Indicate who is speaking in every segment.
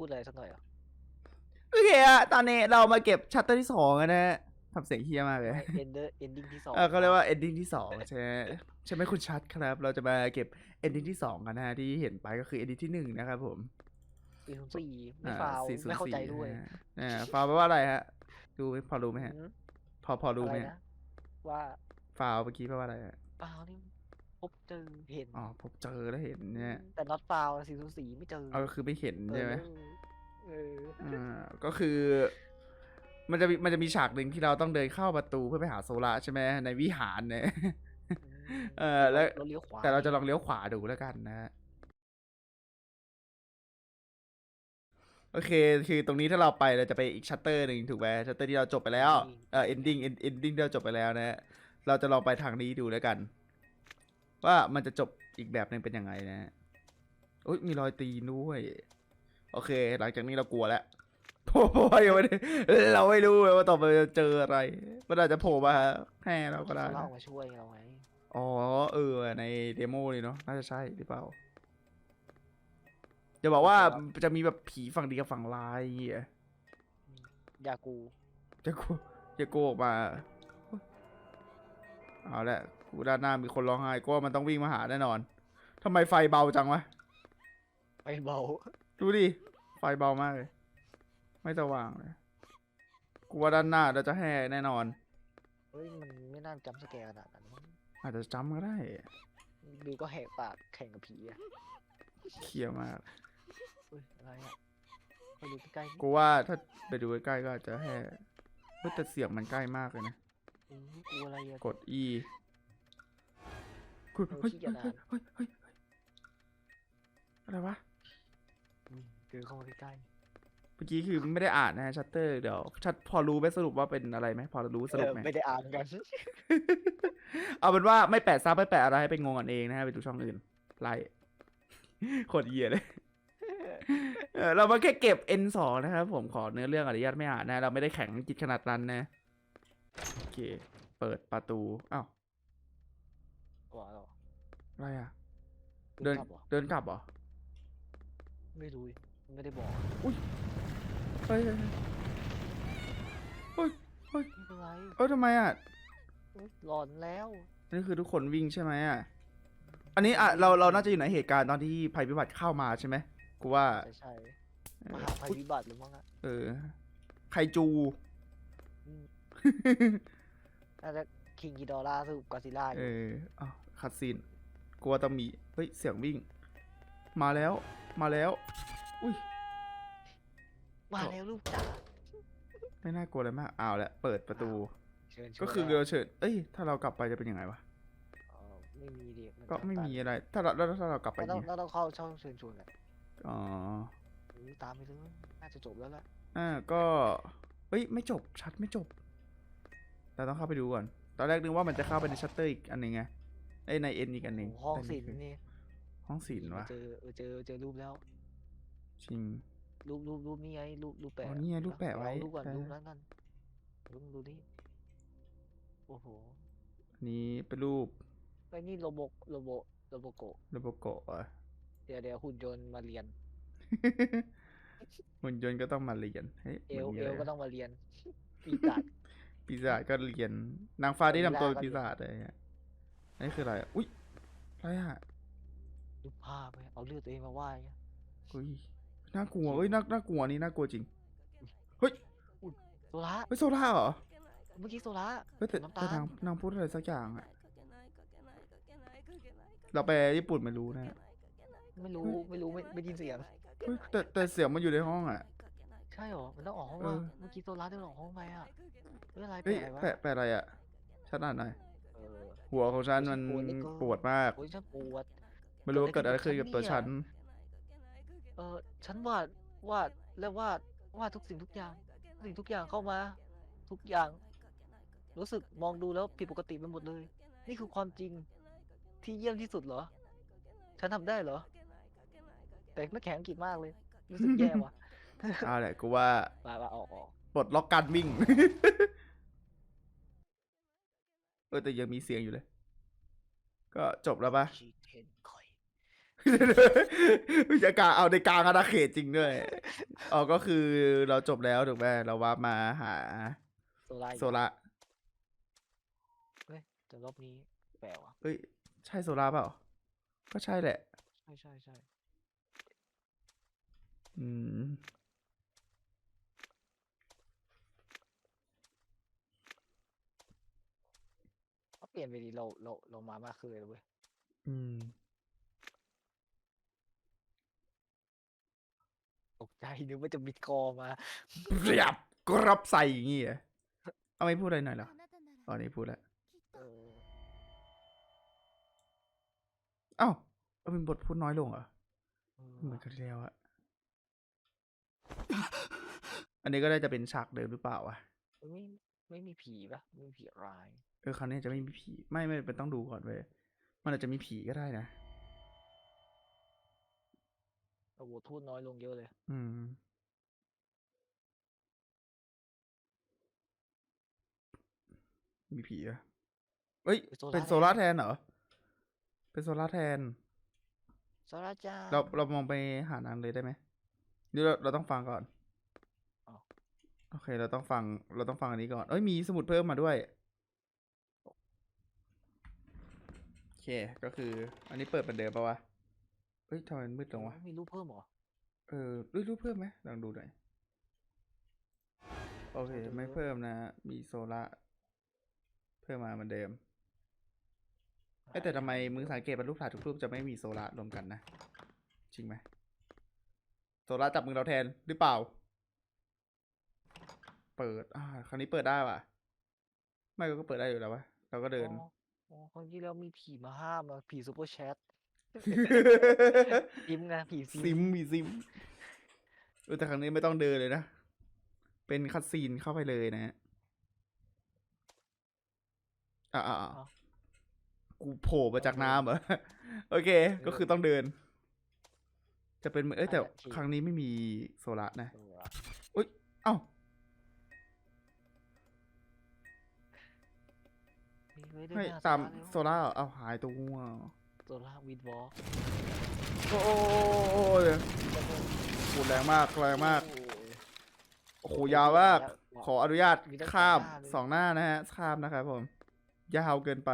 Speaker 1: พูดอะไรสักหน่อยเหรอ
Speaker 2: โอเคอะตอนนี้เรามาเก็บชัตเตอร์ที่สองกันนะฮะทำเสียงเฮี้ยมากเลย
Speaker 1: เอนเดอร์เอนดิ้งที่สอง
Speaker 2: เออเขาเรียกว่า ending ที่สองใช่ไหมใช่ไหมคุณชัดครับ เราจะมาเก็บ ending ที่สองกันนะฮะที่เห็นไปก็คือ ending ที่หนึ่งนะครับผม
Speaker 1: สี่ศูนย์สี่ไม่
Speaker 2: อ่า
Speaker 1: ฟาว
Speaker 2: 404
Speaker 1: ไม่เข้าใจด้วย
Speaker 2: นะฮะอ่าฟาวแปลว่าอะไรฮะ ดูไหมพอรู้ไหมฮะ
Speaker 1: หืม
Speaker 2: พอพอรู้ไหม
Speaker 1: อะไร
Speaker 2: ฮะ
Speaker 1: นะว่า
Speaker 2: ฟาวเมื่อกี้แปลว่าอะไรฮะ
Speaker 1: ฟาวนี่ พบเจอเห็น
Speaker 2: อ๋อผมเจอแล้วเห็นเนี่ย
Speaker 1: แต่ not ฟาวสี่ศูนย์สี่ไม่เจอ
Speaker 2: เอาก็คือไม่เห็นใช่ไหม
Speaker 1: เออ
Speaker 2: อ่าก็คือ มันจะมีมันจะมีฉากหนึ่งที่เราต้องเดินเข้าประตูเพื่อไปหาโซล่าใช่ไหมในวิหารเนี่ยเออแล้ว
Speaker 1: เราเลี้ยวขวา
Speaker 2: แต่เราจะลองเลี้ยวขวาดูแล้วกันนะฮะโอเค คือตรงนี้ถ้าเราไปเราจะไปอีกชัตเตอร์หนึ่งถูกไหมชัตเตอร์ที่เราจบไปแล้วเออ ending end- ending ที่เราจบไปแล้วนะฮะเราจะลองไปทางนี้ดูแล้วกัน ว่ามันจะจบอีกแบบหนึ่งเป็นยังไงนะฮะอุ้ยมีรอยตีนด้วย โอเค หลังจากนี้เรากลัวแล้วเพราะว่ายังไม่ได้เราไม่รู้เลยว่าต่อไปจะเจออะไร มันอาจจะโผล่มาแห่เราก็ได้
Speaker 1: เรา
Speaker 2: นะ
Speaker 1: เอามาช่วยเราไง
Speaker 2: อ๋อเออในเดโมเลยเนาะน่าจะใช่หรือเปล่าจะบอกว่าจะมีแบบผีฝั่งดีกับฝั่งร้ายอย่างเงี้ย
Speaker 1: ยากู
Speaker 2: จะโกจะโกออกมา เอาละ กูด้านหน้ามีคนร้องไห้ก็ว่ามันต้องวิ่งมาหาแน่นอนทำไมไฟเบาจังวะ
Speaker 1: ไปเบา
Speaker 2: ดูดิ ไฟเบามากเลย ไม่สว่างเลย กูว่าด้านหน้าเราจะแห่แน่นอน
Speaker 1: เฮ้ยมันไม่น่าจำสแกร์ขนาดนั้นมั้ง
Speaker 2: อาจจะจำก็ได้
Speaker 1: ดูก็แหกปากแข่งกับผีอะ
Speaker 2: เคลียร์มาก
Speaker 1: เฮ้ยอะไรอะไปดูใกล้ๆ
Speaker 2: กูว่าถ้าไปดูใกล้ๆก็อาจจะแห่เฮ้ยแต่เสียงมันใกล้มากเลยนะ
Speaker 1: อืมกลัวอะไรอะ
Speaker 2: กด E กู
Speaker 1: เออ
Speaker 2: เฮ้ย
Speaker 1: เกีย
Speaker 2: เฮ้ยเฮ้ยเฮ้ยอะไรวะ
Speaker 1: อืมเดินเข้ามาใกล้
Speaker 2: เมื่อกี้คือไม่ได้อ่านนะชัตเตอร์เดี๋ยวชัดพอรู้ไหมสรุปว่าเป็นอะไรไหมพอรู้สรุปไหม
Speaker 1: ไม่ได้อ่านกัน
Speaker 2: เอาเป็นว่าไม่แปะซับไม่แปะอะไรให้ไปงงกันเองนะฮะไปดูช่องอื่นไล่โคตรเหี้ยเลยเออเรามาแค่เก็บ N สองนะครับผมขอเนื้อเรื่องอนุญาตไม่อ่านนะ เราไม่ได้แข็งจิตขนาดนั้นนะ โอเค เปิดประตู อ้าว
Speaker 1: ว่าหรอ
Speaker 2: อะไรอะ เดิน
Speaker 1: กลับเหรอ
Speaker 2: เดินกลับเหรอ
Speaker 1: ไม่รู้ดิไม่ได้บอก
Speaker 2: เฮ้ยเฮ้ยเฮ้ยเฮ้ย
Speaker 1: ไม่เป็นไร
Speaker 2: เอ้ยทำไมอะ
Speaker 1: เฮ้ยหลอนแล้ว
Speaker 2: นี่คือทุกคนวิ่งใช่ไหมอะ อันนี้อะเราเราน่าจะอยู่ในเหตุการณ์ตอนที่ภัยพิบัติเข้ามาใช่ไหมกูว่า
Speaker 1: ใช่ใช่
Speaker 2: เอ
Speaker 1: ม
Speaker 2: อ
Speaker 1: หาภัยพิบัติหรือมั้งอะ
Speaker 2: เออ ไคจู
Speaker 1: อืมน่าจะ คิงกิดอล่าสู้กอซิล่าอ
Speaker 2: เอยู่ออ้าวคัดซีนกลัวต้องมีเฮ้ย เสียงวิ่ง มาแล้ว มาแล้ว อุ้ย
Speaker 1: มาแล้วลูกจ๋า
Speaker 2: ไม่น่ากลัวเลยมากอ้าวแหละ เปิดประตู
Speaker 1: เชิญชวน
Speaker 2: ก็คือ
Speaker 1: แล้ว
Speaker 2: เราเฉิดเอ้ย ถ้าเรากลับไปจะเป็นยังไงวะ
Speaker 1: เออไม่มีดิน
Speaker 2: ก็ไม่
Speaker 1: ตัน
Speaker 2: มีอะไร ถ้าเราแล้วถ้าเรากลับไป
Speaker 1: เราต้อง
Speaker 2: เนี่ย
Speaker 1: เราต้องเข้าช่องเชิญชวนแหละ
Speaker 2: อ๋อ
Speaker 1: เออตามไปเลยน่าจะจบแล้วแหละ
Speaker 2: อ่า ก็เฮ้ย ไม่จบ ชัดไม่จบ เราต้องเข้าไปดูก่อน ตอนแรกนึกว่ามันจะเข้าไปในชัตเตอร์อีกอันหนึ่งไงไอ้ยในเอ็นอีกอันหนึ่ง
Speaker 1: โอ้ห้อง
Speaker 2: แต่
Speaker 1: ศิล
Speaker 2: คือ
Speaker 1: ป์นี่
Speaker 2: ห้องศิลป์วะ
Speaker 1: เจอเออเจอเจอรูปแล้ว
Speaker 2: จริง
Speaker 1: รูปรูปรูปนี่ไงรูปรูปแปะ
Speaker 2: อ๋อนี่ไงรูปแปะไว้
Speaker 1: เอารูปก่อน
Speaker 2: ใช่
Speaker 1: รูปนั้นกันรูปดูดิโอ้โห
Speaker 2: อันนี้เป็นรูป
Speaker 1: ไอ้นี่โรโบโรโบโรโบโกะ
Speaker 2: โรโบโกะอะ
Speaker 1: เดี๋ยวเดี๋ยวหุ่นยนต์มาเรียน
Speaker 2: หุ่นยนต์ก็ต้องมาเรียนเฮ้ย
Speaker 1: เอ
Speaker 2: มัน
Speaker 1: ล
Speaker 2: มี
Speaker 1: เอ
Speaker 2: อะไร
Speaker 1: ลก็
Speaker 2: อะ
Speaker 1: ต้องมาเรียนปีศาจ
Speaker 2: ปีศาจก็เรียนนางฟ้าที่ทำตัวเป็น
Speaker 1: ก็
Speaker 2: ปี
Speaker 1: เรียน
Speaker 2: ศาจอะไรเงี้ยนี่คืออะไรอะอุ้ยอะไรอะ
Speaker 1: รูปภาพไปเอาเลือดตัวเองมาไหว้ไง
Speaker 2: อุ้ยน่ากลัวเอ้ยน่าน่ากลัวนี่น่ากลัวจริง เฮ้ย
Speaker 1: โซล่า
Speaker 2: เฮ้ยโซล่าเหรอ
Speaker 1: เมื่อกี้โซล่า
Speaker 2: เฮ้ยแต่
Speaker 1: น้ำ
Speaker 2: แต่
Speaker 1: ตาล
Speaker 2: นางนางพูดอะไรสักอย่างอะเราไปญี่ปุ่นไม่รู้นะ
Speaker 1: ไม่รู้ไม่รู้ไม่ไม่ได้ยินเสียง
Speaker 2: เฮ้ยแต่แต่เสียงมันอยู่ในห้องอะ
Speaker 1: ใช่เหรอ มันต้องออกห้อง
Speaker 2: เอ
Speaker 1: มา
Speaker 2: อ
Speaker 1: เมื่อกี้โซล่าเดินออกห้องไปอะเฮ้ยอะไร
Speaker 2: เฮ้ย
Speaker 1: แปะอะไรวะ
Speaker 2: แปะแปะอะไรอะฉันอ่านหน่อย
Speaker 1: เออ
Speaker 2: หัวของฉันมัน
Speaker 1: ปวดเหลือเกิน
Speaker 2: ปวดมาก
Speaker 1: โอ้ยฉันปวด
Speaker 2: ไม่รู้ว่า
Speaker 1: เกิ
Speaker 2: เกิด
Speaker 1: ด
Speaker 2: อะ
Speaker 1: อะไรไรขึ้
Speaker 2: ขึ้น
Speaker 1: น
Speaker 2: กับ
Speaker 1: กับ
Speaker 2: ตัว
Speaker 1: ฉั
Speaker 2: ฉัน
Speaker 1: นเออฉันวาดวาดแล้ววาดวาดทุกสิ่งทุกอย่างทุกสิ่งทุกอย่างเข้ามา ทุกอย่าง รู้สึกมองดูแล้วผิดปกติไปหมดเลย นี่คือความจริงที่เยี่ยมที่สุดเหรอ ฉันทำได้เหรอ แต่ไม่แข็งอังกฤษมากเลย รู้สึกแย่ว่ะ
Speaker 2: เอาแหละกูว่า
Speaker 1: มามาออกออก
Speaker 2: ปลดล็อกการวิ่ง เออแต่ยังมีเสียงอยู่เลย ก็จบแล้วปะ
Speaker 1: ชีเทนคอย
Speaker 2: จะกลางเอาในกลางอาณาเขตจริงด้วยอ๋อก็คือเราจบแล้วถูกไหมเราวาร์ปมาหา
Speaker 1: โซล่าอีก
Speaker 2: โซล่า
Speaker 1: เฮ้ยแต่รอบนี้แปลกว่ะ
Speaker 2: เอ้ยใช่โซล่าเปล่า ก็ใช่แหละ
Speaker 1: ใช่ใช่ใช่
Speaker 2: อืม
Speaker 1: เปลี่ยนไปดีเราเราเรามามากขึ้นเลยเว้ย
Speaker 2: อืม
Speaker 1: ตกใจนึกว่าจะมิดคอมา
Speaker 2: เรียบกรับใส่อย่างงี้เหรอเอาไม่พูดอะไรหน่อยเหรอตอนนี้พูดแล้ว
Speaker 1: เออ
Speaker 2: เอ้าเอาเป็นบทพูดน้อยลงเหรอ
Speaker 1: เออ
Speaker 2: เหมือน
Speaker 1: ว่ะ
Speaker 2: กันที่แล้วอะอันนี้ก็ได้จะเป็นฉากเดิมหรือเปล่าวะ
Speaker 1: ไม่ไม่มีผีปะไม่มีผีร้าย
Speaker 2: เออคราวนี้จะไม่มีผีไม่ไม่เป็นต้องดูก่อนเว้ยมันอาจจะมีผีก็ได้นะ
Speaker 1: โอ้โหทูดน้อยลงเยอะเลย
Speaker 2: อืม มีผีอะเอ้ย เป็นโซล่าร์แทนเหรอ เป็นโซล่าร์แทน
Speaker 1: โซล่าจ้า
Speaker 2: เราเรามองไปหานางเลยได้ไหมหรือเราเราต้องฟังก่อน
Speaker 1: อ้าว
Speaker 2: โอเค เราต้องฟัง เราต้องฟังอันนี้ก่อน เอ้ย มีสมุดเพิ่มมาด้วย โอ เค ก็คือ อันนี้เปิดเป็นเดิมปะวะ เฮ้ยทำไมมันมืดลงวะ
Speaker 1: มีรูปเพิ่มเหรอ
Speaker 2: เออรูปรูปเพิ่มไหมลองดูหน่อย โอเค
Speaker 1: ดู
Speaker 2: ไม่
Speaker 1: ด้วย
Speaker 2: เพิ่มนะ มีโซล่าเพิ่มมาเหมือนเดิมเอ้ยแต่ทำไมมึงสังเกตว่ารูปถ่ายทุกรูปจะไม่มีโซล่ารวมกันนะ จริงไหมโซล่าจับมือเราแทนหรือเปล่า เปิดอ่าคราวนี้เปิดได้ว่ะ ไม่ก็เปิดได้อยู่แล้ววะเราก็เดิน
Speaker 1: อ๋ออ๋อคราวที่แล้วมีผีมาห้ามอะผีซูเปอร์แชท ซิมไงผีซิ
Speaker 2: ซิ
Speaker 1: ม
Speaker 2: มมีซิมเออแต่ครั้งนี้ไม่ต้องเดินเลยนะ เป็นคัดซีนเข้าไปเลยนะฮะอ่าอ่า
Speaker 1: อ๋อ
Speaker 2: กูโผล่มาจากน้ำเหรอ โอเค ก็คือต้องเดิน จะเป็นเหมือนเอ้ยแต่
Speaker 1: นั่นแหละที่
Speaker 2: ครั้งนี้ไม่มีโซล่านะ
Speaker 1: เออ
Speaker 2: อุ้ยเอ้า
Speaker 1: มีไว้ด้วย
Speaker 2: ให้
Speaker 1: นะ
Speaker 2: ตาม
Speaker 1: โซ
Speaker 2: โซล่าเหรอเอาหายตัว
Speaker 1: โซล่าวิดวอล์ก
Speaker 2: โอ้โหพูดแรงมากแรงมาก โอ้โหยาวมาก ขออนุญาต
Speaker 1: มีตั้ง
Speaker 2: ข้าม
Speaker 1: ส
Speaker 2: ส
Speaker 1: อ
Speaker 2: องง
Speaker 1: ห
Speaker 2: ห
Speaker 1: น้า
Speaker 2: น้านะฮะ ข้ามนะครับผม ยาวเกินไป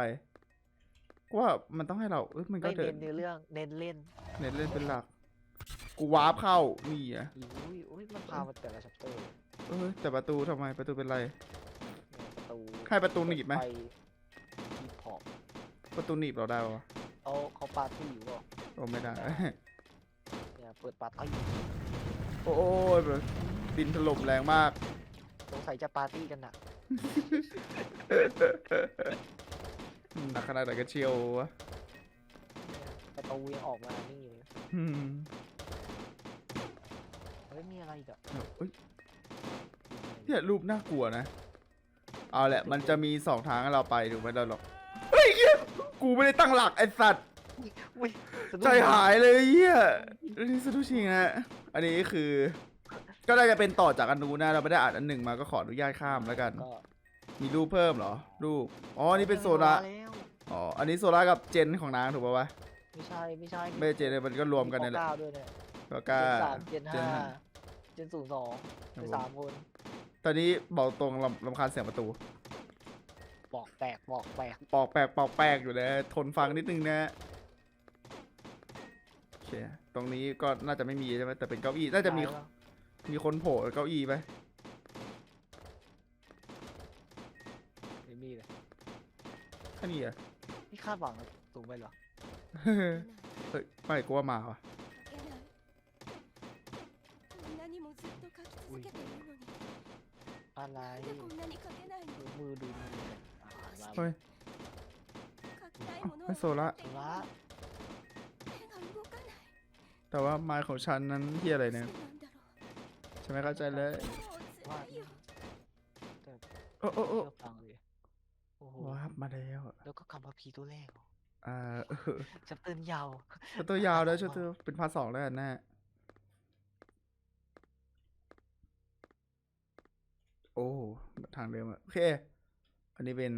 Speaker 2: ว่ามันต้องให้เราเอ้ยมันก็
Speaker 1: ไม่
Speaker 2: เดิ
Speaker 1: เน้
Speaker 2: น
Speaker 1: นเนื้อเรื่องเน้นเล่น
Speaker 2: เน็ตเล่นเป็นหลัก กูวาร์ปเข้านี่อะ
Speaker 1: อุ้ยอุ้ยมันพามาแต่ละชัปเตอร์
Speaker 2: เอ้ยแต่ประตูทำไมประตูเป็นไร
Speaker 1: ประตู
Speaker 2: ให้ประตูหนีบไหม
Speaker 1: ปมีพอบ
Speaker 2: ประตูหนีบเราได้ปะวะ
Speaker 1: เขาเขาปาร์ตี้อยู่เปล่า
Speaker 2: โอ้ไม่ได้
Speaker 1: เนี่ยเปิดปาร์ตี้
Speaker 2: โอ้ยแบบดินถล่มแรงมาก
Speaker 1: สงสัยจะปาร์ตี้กันหนัก
Speaker 2: หนักขนาดไหนกันเชียววะ
Speaker 1: ประตูยังออกมานี่เลย
Speaker 2: อืม
Speaker 1: เฮ้ยมีอะไรอีกอะ
Speaker 2: เอ้ยเนี่ยรูปน่ากลัวนะ เอาแหละ มันจะมีสองทางให้เราไปถูกไหมเราหรอกเฮ้ยเหี้ย กูไม่ได้ตั้งหลักไอ้สัตว์
Speaker 1: อุ้ยสะดุ้ง
Speaker 2: ใจหายเลยเฮียอันนี้สะดุ้งจริงนะ อันนี้คือ ก็น่าจะเป็นต่อจากอันนู้นนะ เราไม่ได้อ่านอันหนึ่งมาก็ขออนุญาตข้ามแล้วกัน
Speaker 1: ก็
Speaker 2: มีรูปเพิ่มเหรอ รูป อ๋ออันนี้เป็นโซล่า
Speaker 1: มาแล้ว
Speaker 2: อ๋อ อันนี้โซล่ากับเจนของนางถูกป่าวะ
Speaker 1: ไม่ใช่ไม่ใช่
Speaker 2: ไม่ใช่เจนเลยมันก็รวมกันนี่แหละ
Speaker 1: เก้าด้วยเนี่ย
Speaker 2: แล้ว
Speaker 1: เจ
Speaker 2: ก็
Speaker 1: นสามเจน
Speaker 2: เจน
Speaker 1: ห้า
Speaker 2: ห้า
Speaker 1: เจนศูนย์สอง
Speaker 2: ครับ
Speaker 1: เป็น
Speaker 2: ผม
Speaker 1: สามคน
Speaker 2: ตอนนี้บอกตรงลำลำคาญเสียงประตู
Speaker 1: บ อกแตกบอกแตก
Speaker 2: ปอกแปลกปอกแปลกอยู่เลยทนฟังนิดนึงนะ โอเค ตรงนี้ก็น่าจะไม่มีใช่ไหมแต่เป็นเก้าอี้ น่าจะมี
Speaker 1: ตายแล้ว
Speaker 2: มีคนโผล่เก้าอี้ไหม
Speaker 1: ไม่มีเลย
Speaker 2: แค่นี้อ่ะ
Speaker 1: นี่คาดหวังสูงไปเหรอ
Speaker 2: เฮ้ย ไม่กูว่ามาว่ะ
Speaker 3: こんなにもずっと書き続けているのに
Speaker 1: อะไร
Speaker 3: なんでこんなに書けないの
Speaker 1: ดูมือดูมือ เฮ้
Speaker 2: ยไม่โซละ
Speaker 3: ละ
Speaker 2: แต่ว่าไม้ของฉันนั้นที่อะไรเนี่ยฉันไม่เข้าใจเลยโอ้โอ้โอ้
Speaker 1: ฟังเยอ้ห
Speaker 2: ว้ามาแล้ว
Speaker 1: แล้วก็คำว่าพีตัวแรกอ่าจับเตอร์ยาว
Speaker 2: จับตัวยาวแล้วชัปเตอร์เป็นพาร์ทสองแล้วแน่โอ้ ทางเดิมอะโอเค อันนี้เป็น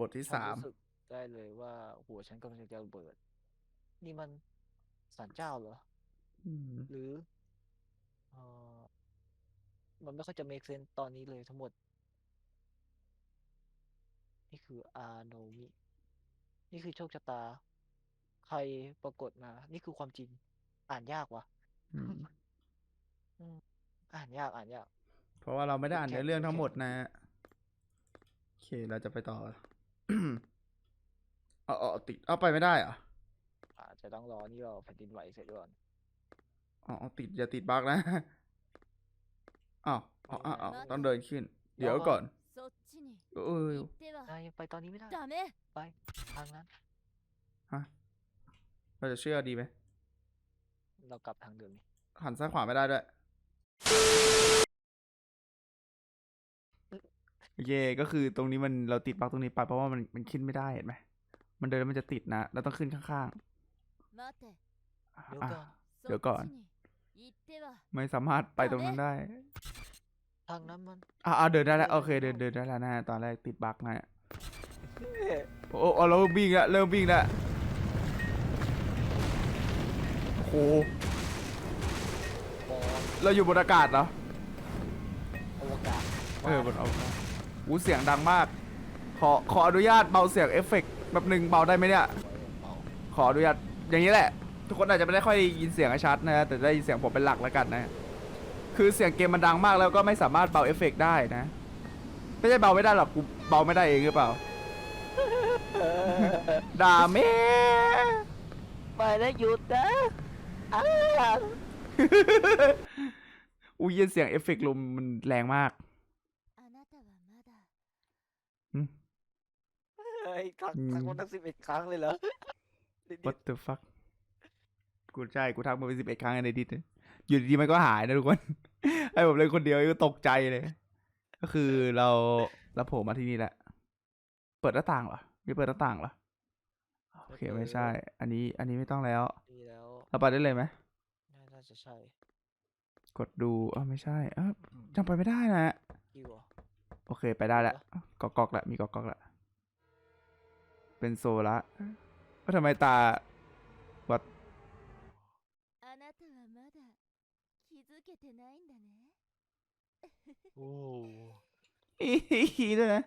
Speaker 2: บทที่
Speaker 1: ฉัน
Speaker 2: สาม
Speaker 1: รู้สึกได้เลยว่าหัวฉันกำลังจะระเบิด นี่มันศาลเจ้าเหรอ
Speaker 2: อืม
Speaker 1: หรือเออมันไม่ค่อยจะ make sense ตอนนี้เลยทั้งหมด นี่คืออาโนมิ นี่คือโชคชะตา ใครปรากฏมา นี่คือความจริง อ่านยากวะ
Speaker 2: อืม
Speaker 1: อ่านยากอ่านยาก
Speaker 2: เพราะว่าเราไม่ได้อ่าน
Speaker 1: แค่
Speaker 2: เนื้อเรื่องทั้งหมด
Speaker 1: แค่
Speaker 2: นะฮะโอ เคเราจะไปต่อ เอาเอาติดเอาไปไม่ได้เหรอ
Speaker 1: อาจจะต้องรอนี่รอแผ่นดินไหวเสร็จก่อน
Speaker 2: อ๋อติดอย่าติดบักนะอ้าวอ๋ออ้าวต้องเดินขึ้น เดี๋ยวก่อนเออ
Speaker 1: ไปตอนนี้ไม่ได้ไปทางนั้น
Speaker 2: ฮะเราจะเชื่อดีไหม
Speaker 1: เรากลับทางเดิมนี่
Speaker 2: หันซ้ายขวาไม่ได้ด้วย โอเคก็คือตรงนี้มันเราติดปลั๊กตรงนี้ไปเพราะว่ามันมันขึ้นไม่ได้เห็นไหมมันเดินแล้วมันจะติดนะ เราต้องขึ้นข้างๆ
Speaker 1: เดี๋ยวก่อน
Speaker 2: ไม่สามารถไปตรงนั้นได้
Speaker 1: ทางนั้นมัน
Speaker 2: อ่าเดินได้แล้วโอเคเดินเดินได้แล้วนะตอนแรกติดบั๊กนะโอ้เราบินงละเริ่มวิ่งละโอ้หเราอยู่บนอากาศเหรอ
Speaker 1: อวกาศ
Speaker 2: เออบนอวกาศ อู้เสียงดังมาก ขอขออนุญาตเบาเสียงเอฟเฟกต์แบบหนึ่งเบาได้ไหมเนี่ย
Speaker 1: เบา
Speaker 2: ขออนุญาตอย่างนี้แหละ ทุกคนอาจจะไม่ได้ค่อยยินเสียงชัดนะแต่ได้ยินเสียงผมเป็นหลักแล้วกันนะ คือเสียงเกมมันดังมากแล้วก็ไม่สามารถเบาเอฟเฟกต์ได้นะ ไม่ใช่เบาไม่ได้หรอกกูเบาไม่ได้เองหรือเปล่าด่าแม่
Speaker 1: ไปแล้วหยุดนะอ้าว
Speaker 2: อุ้ยเย็นเสียงเอฟเฟกต์ลมมันแรงมาก
Speaker 1: ยทัก
Speaker 2: อืม
Speaker 1: ทักมันทั้งสิบเอ็ดครั้งเลยเหรอนิด
Speaker 2: What the fuck กูใช่ กูทักมาไปสิบเอ็ดครั้งในดิสอยู่ดีๆมันก็หายนะทุกคนให้ผมเล่นคนเดียวก็ตกใจเลย ก็คือเราเราโผล่มาที่นี่แหละ เปิดหน้าต่างเหรอไม่เปิดหน้าต่างเหรอ โอเคไม่ใช่ อันนี้ อันนี้ไม่ต้องแล้ว
Speaker 1: ๆดีแล้ว
Speaker 2: เราไปได้เลยไหม
Speaker 1: น่าจะใช่
Speaker 2: กดดูเออไม่ใช่ เออจำไปไม่ได้นะ
Speaker 1: คิวเหรอ
Speaker 2: โอเคไปได้แล้วกอกกอกๆละมีกอกกอกๆละ เป็นโซละว่าทำไมตาวัด
Speaker 1: โอ้
Speaker 2: ฮีด้วยนะ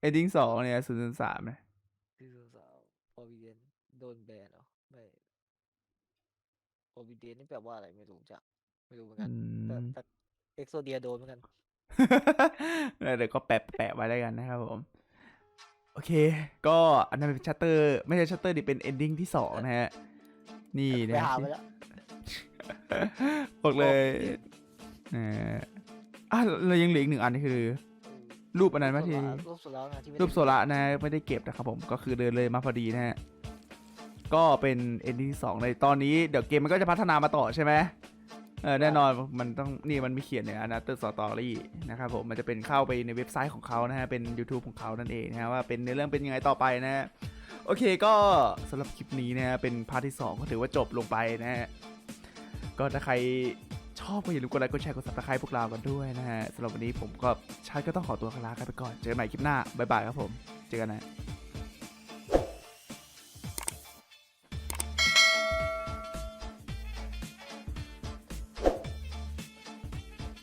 Speaker 2: เอดิ้งสองเนี่ยศูนย์ศูสามนะ
Speaker 1: ศูนย์ศูนย์สามพอวีเดนโดนแบนเหรอไม่พอวีเดนนี่แปลว่าอะไรไม่รู้จักไม่รู้เหมือนกันแต่แต่เอ็กโซเดียโดนเหมือนกัน
Speaker 2: เดี๋ยวก็แปะแปะไว้แล้วกันนะครับผม อเค ก็อันนั้นเป็นชัตเตอร์ไม่ใช่ชัตเตอร์ดิเป็นเอนดิ้งที่สองนะฮะ นี่
Speaker 1: ไป
Speaker 2: นะ
Speaker 1: หาไปแล้ว
Speaker 2: บอกเลยเอออะเรายังเหลืออีกหนึ่งอันนี่คือ รูปอันนั้นไหมที่
Speaker 1: รูปโซล่านะที่ไม่
Speaker 2: รูป
Speaker 1: ได้
Speaker 2: โซละนะไม่ได้เก็บนะครับผมก็คือเดินเลยมาพอดีนะฮะ ก็เป็นเอนดิ้งที่สองในตอนนี้เดี๋ยวเกมมันก็จะพัฒนามาต่อใช่ไหม เออแน่นอนมันต้องนี่มันมีเขียนในอนาเตอร์สตอรี่นะครับผมมันจะเป็นเข้าไปในเว็บไซต์ของเขานะฮะเป็น YouTube ของเขานั่นเองนะฮะว่าเป็นในอเรื่องเป็นยังไงต่อไปนะฮะโอเคก็สำหรับคลิปนี้นะฮะเป็นพาร์ทที่ 2 ก็ถือว่าจบลงไปนะฮะก็ถ้าใครชอบก็อย่าลืมกดไลค์กดแชร์กด subscribe พวกเรากันด้วยนะฮะสำหรับวันนี้ผมก็ชาติก็ต้องขอตัวลากันไปก่อนเจอกันใหม่คลิปหน้าบ๊ายบายครับผม เจอกันนะ